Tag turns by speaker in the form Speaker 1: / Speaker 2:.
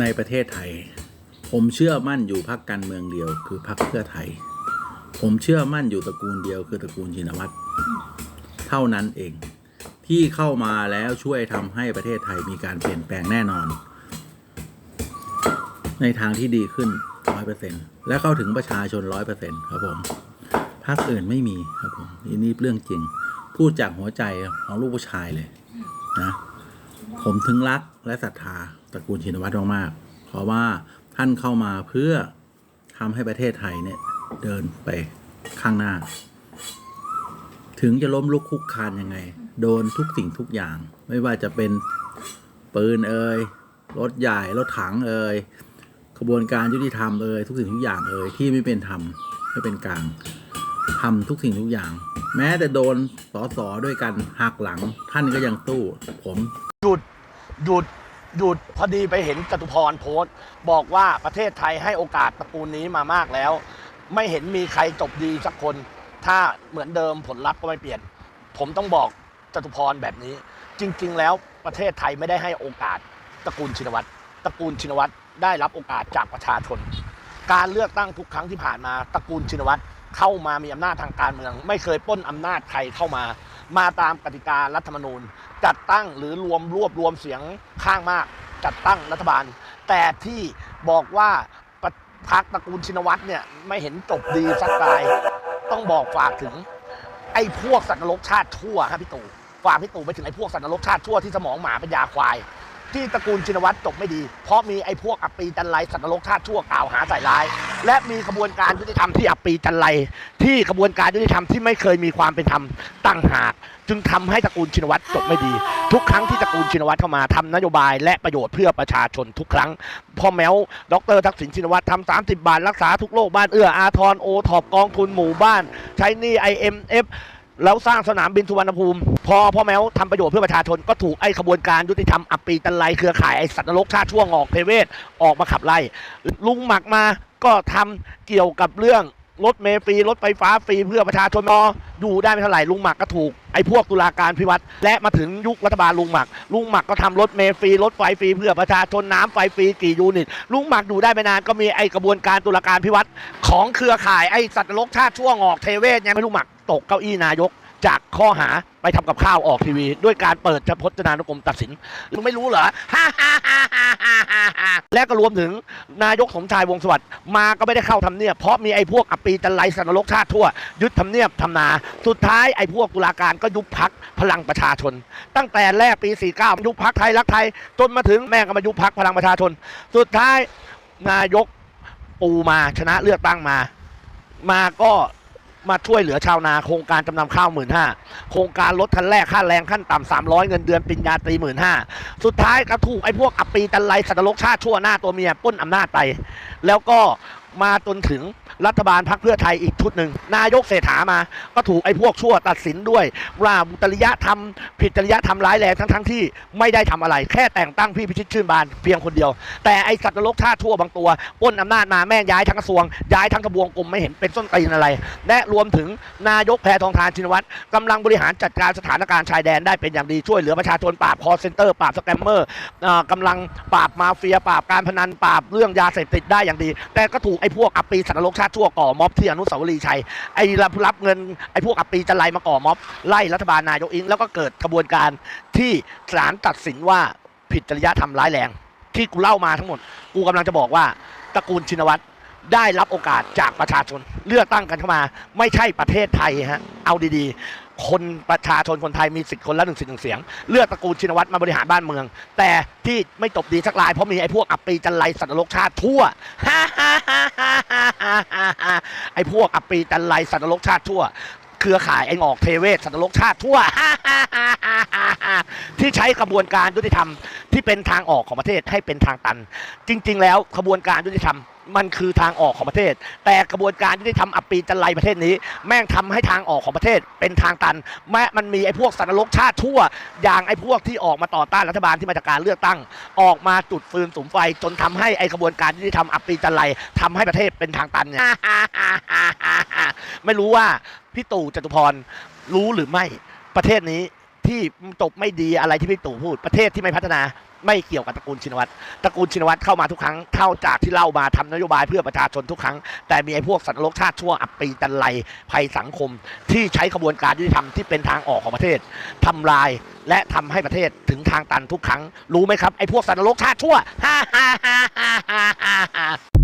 Speaker 1: ในประเทศไทย ผมเชื่อมั่นอยู่พรรคการเมืองเดียว คือพรรคเพื่อไทย ผมเชื่อมั่นอยู่ตระกูลเดียวคือตระกูลชินวัตรเท่านั้นเอง ที่เข้ามาแล้วช่วยทำให้ประเทศไทยมีการเปลี่ยนแปลงแน่นอน ในทางที่ดีขึ้นร้อยเปอร์เซ็นและเข้าถึงประชาชนร้อยเปอร์เซ็นครับผมพรรคอื่นไม่มีครับผมนี่นี่เรื่องจริง พูดจากหัวใจของลูกผู้ชายเลยนะ ผมถึงรักและศรัทธาตระกูลชินวัตรมากๆเพราะว่าท่านเข้ามาเพื่อทำให้ประเทศไทยเนี่ยเดินไปข้างหน้า ถึงจะล้มลุกคุกคานยังไง โดนทุกสิ่งทุกอย่าง ไม่ว่าจะเป็นปืนเอ่ยรถใหญ่รถถังเอ่ยขบวนการยุติธรรมเอ่ยทุกสิ่งทุกอย่างเอ่ยที่ไม่เป็นธรรมไม่เป็นกลางทำทุกสิ่งทุกอย่าง แม้แต่โดนสอสอด้วยกันหักหลังท่านก็ยังสู้ผม
Speaker 2: หยุด หยุดหยุดพอดีไปเห็นจตุพรโพสต์ บอกว่าประเทศไทยให้โอกาสตระกูลนี้มามากแล้ว ไม่เห็นมีใครจบดีสักคน ถ้าเหมือนเดิมผลลัพธ์ก็ไม่เปลี่ยน ผมต้องบอกจตุพรแบบนี้ จริง ๆ แล้วประเทศไทยไม่ได้ให้โอกาสตระกูลชินวัตรตระกูลชินวัตรได้รับโอกาสจากประชาชน การเลือกตั้งทุกครั้งที่ผ่านมาตระกูลชินวัตรเข้ามามีอำนาจทางการเมือง ไม่เคยปล้นอำนาจใครเข้ามา มาตามกติการัฐธรรมนูญ จัดตั้งหรือรวมรวบรวมเสียงข้างมาก จัดตั้งรัฐบาล แต่ที่บอกว่าพรรคตระกูลชินวัตรเนี่ยไม่เห็นจบดีสักราย ต้องบอกฝากถึง ไอ้พวกสัตว์นรกชาติชั่วฮะพี่ตู่ฝากพี่ตู่ไปถึงไอ้พวกสัตว์นรกชาติชั่วที่สมองหมาเป็นยาควาย ที่ตระกูลชินวัตรจบไม่ดี เพราะมีไอ้พวกอัปปีจันไรสัตว์นรกชาติชั่วกล่าวหาใส่ร้ายและมีขบวนการยุติธรรมที่อัปปีจันไรที่ขบวนการยุติธรรมที่ไม่เคยมีความเป็นธรรมตั้งหาก จึงทำให้ตระกูลชินวัตรจบไม่ดี ทุกครั้งที่ตระกูลชินวัตรเข้ามาทำนโยบาย และประโยชน์เพื่อประชาชนทุกครั้งพ่อแมวดรทักษิณชินวัตรทำ30บบาทรักษาทุกโรคบ้านเอื้ออาทรโอทอปกองทุนหมู่บ้าน ใช้นี่ IMF แล้วสร้างสนามบินสุวรรณภูมิ พอพ่อแมวทำประโยชน์เพื่อประชาชนก็ถูกไอ้ขบวนการยุติธรรมอัปปีตันไลเครือข่ายไอ้สัตว์นรกชาติช่วงออกเทเวศออกมาขับไล่ลุงหมักมา ก็ทำเกี่ยวกับเรื่องรถเมล์ฟรีรถไฟฟ้าฟรีเพื่อประชาชนพออยู่ได้ไม่เท่าไหร่ลุงหมักก็ถูกไอ้พวกตุลาการพิวัตรและมาถึงยุครัฐบาลลุงหมัก ลุงหมักก็ทำรถเมล์ฟรีรถไฟฟรีเพื่อประชาชนน้ำไฟฟรีกี่ยูนิตลุงหมักอยู่ได้ไม่นานก็มีไอ้กระบวนการตุลาการพิวัตรของเครือข่ายไอ้สัตว์นรกชาติช่วงออกเทเวศเนี่ยไม่ลุงหมักตกเก้าอี้นายก จากข้อหาไปทำกับข้าวออกทีวี ด้วยการเปิดพจนานุกรมตัดสินมึงไม่รู้เหรอและก็รวมถึงนายกสมชายวงศ์สวัสดิ์มาก็ไม่ได้เข้าทำเนียบเพราะมีไอ้พวกอปปีจันไรสันนรกชาติทั่ว ยึดทำเนียบทำนา สุดท้ายไอ้พวกตุลาการก็ยุบพักพลังประชาชน ตั้งแต่แรกปี 49 ยุบพักไทยรักไทย จนมาถึงแม่งก็มายุบพักพลังประชาชน สุดท้ายนายกปูมาชนะเลือกตั้งมา มาก็ มาช่วยเหลือชาวนาโครงการจำนำข้าวหมื่นห้าโครงการลดขั้นแรกค่าแรงขั้นต่ำสามร้อยเงินเดือนปริญญาตรีหมื่นห้าสุดท้ายก็ถูกไอ้พวกอัปปีตันไลสัตว์โลกชาติชั่วหน้าตัวเมียป้นอำนาจไป แล้วก็ มาจนถึงรัฐบาลพรรคเพื่อไทยอีกชุดหนึ่งนายกเศรษฐามา ก็ถูกไอ้พวกชั่วตัดสินด้วย ว่าบุตริยธรรมผิดจริยธรรมร้ายแรงทั้งทั้งที่ไม่ได้ทำอะไร แค่แต่งตั้งพี่พิชิตชื่นบานเพียงคนเดียว แต่ไอ้สัตว์นรกชาติชั่วบางตัวปล้นอำนาจมาแม่งย้ายทั้งกระทรวง ย้ายทั้งกระบวงกรมไม่เห็นเป็นส้นตีนอะไร และรวมถึงนายกแพทองทานชินวัตรกำลังบริหารจัดการสถานการณ์ชายแดนได้เป็นอย่างดีช่วยเหลือประชาชนปราบคอเซ็นเตอร์ปราบสแกมเมอร์อ่ากำลังปราบมาเฟียปราบการพนันปราบเรื่องยาเสพติดได้อย่างดี แต่ก็ถูกไพวกอัปปีสัตว์นรกชาติชั่วก่อม็อบที่อนุสาวรีย์ชัยไอ้รับรับเงินไอ้พวกอัปปีจะไล่มาก่อม็อบไล่รัฐบาลนายกอิงแล้วก็เกิดกระบวนการที่ศาลตัดสินว่าผิดจริยธรรมร้ายแรง ที่กูเล่ามาทั้งหมด กูกำลังจะบอกว่าตระกูลชินวัตรได้รับโอกาสจากประชาชน เลือกตั้งกันเข้ามา ไม่ใช่ประเทศไทยฮะเอาดีๆ คนประชาชนคนไทยมีสิทธิ์คนละหนึ่งสิทธิ์หนึ่งเสียง เลือกตระกูลชินวัตรมาบริหารบ้านเมือง แต่ที่ไม่จบดีสักรายเพราะมีไอ้พวกอัปปีจันไรสัตว์นรกชาติทั่วไอ้พวกอัปปีจันไรสัตว์นรกชาติทั่ว เครือข่ายไอ้งอกเทเวศสัตว์นรกชาติทั่วที่ใช้กระบวนการยุติธรรมที่เป็นทางออกของประเทศให้เป็นทางตัน จริง ๆ แล้วกระบวนการยุติธรรม มันคือทางออกของประเทศ แต่กระบวนการยุติธรรมอัปปีจันไรประเทศนี้ แม่งทำให้ทางออกของประเทศเป็นทางตัน แม้มันมีไอ้พวกสันรกชาติทั่ว อย่างไอ้พวกที่ออกมาต่อต้านรัฐบาลที่มาจากการเลือกตั้ง ออกมาจุดฟืนสุมไฟ จนทำให้ไอ้กระบวนการยุติธรรมอัปปีจันไรทำให้ประเทศเป็นทางตันเนี่ยไม่รู้ว่าพี่ตู่จตุพรรู้หรือไม่ประเทศนี้ที่จบไม่ดีอะไรที่พี่ตู่พูด ประเทศที่ไม่พัฒนา ไม่เกี่ยวกับตระกูลชินวัตรตระกูลชินวัตรเข้ามาทุกครั้งเข้าจากที่เล่ามาทำนโยบายเพื่อประชาชนทุกครั้ง แต่มีไอ้พวกสัตว์นรกชาติชั่วอับปีจันไรภัยสังคม ที่ใช้ขบวนการยุติธรรมที่เป็นทางออกของประเทศทำลายและทำให้ประเทศถึงทางตันทุกครั้ง รู้ไหมครับไอ้พวกสัตว์นรกชาติชั่วฮ่าฮ่าฮ่าฮ่าฮ่า